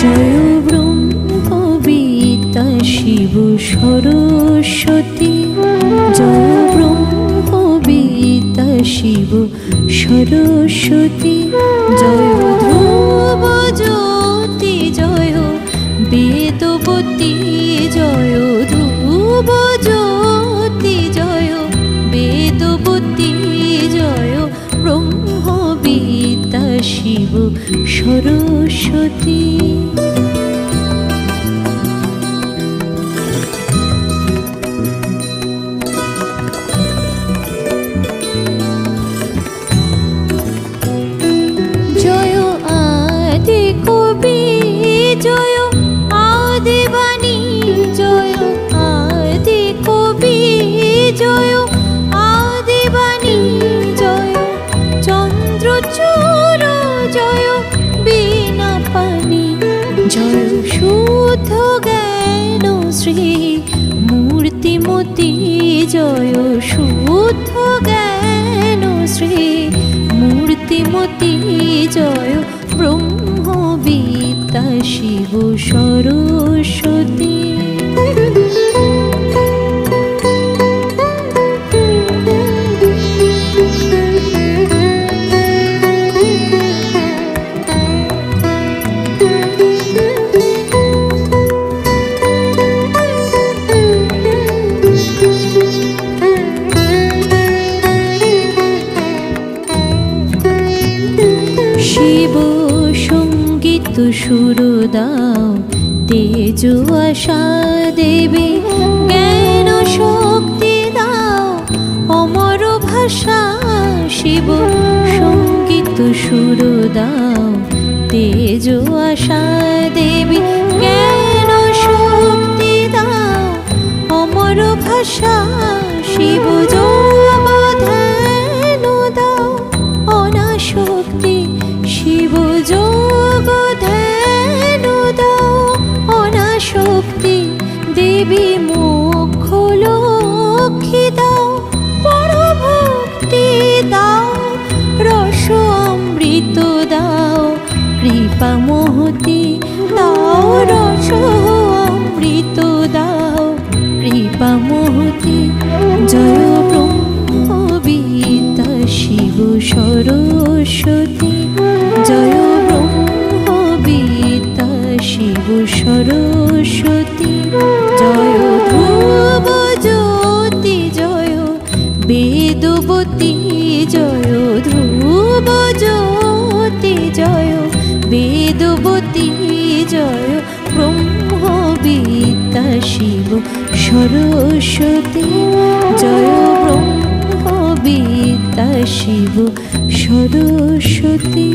জয় ব্রহ্মবিতা শিব সরস্বতী। জয় ব্রহ্মবিতা শিব সরস্বতী। জয় ধ্রুব জ্যোতি, জয় বেদবতী, জয় ধ্রুব জ্যোতি, জয় বেদবতী, জয় ব্রহ্মবিতা শিব সরস্বতী। জয় শুদ্ধ জ্ঞান শ্রী মূর্তিমতি জয় শুদ্ধ জ্ঞান শ্রী মূর্তিমতি জয় ব্রহ্মবিদ্যা শিব সরস্বতী সুর দাও, তেজ আশা দেবে, জ্ঞান শক্তি দাও, অমর ভাষা শিব, সংগীত সুর দাও, তেজ আশা দেবী, জ্ঞান শক্তি দাও, অমর ভাষা শিব পরভক্তি দাও রস অমৃত দাও কৃপা মহতি বেদবতী জয় ধ্রুব জ্যোতি জয় বেদবতী জয় ব্রহ্মবিদ্যা শিব সরস্বতী জয় ব্রহ্মবিদ্যা শিব সরস্বতী।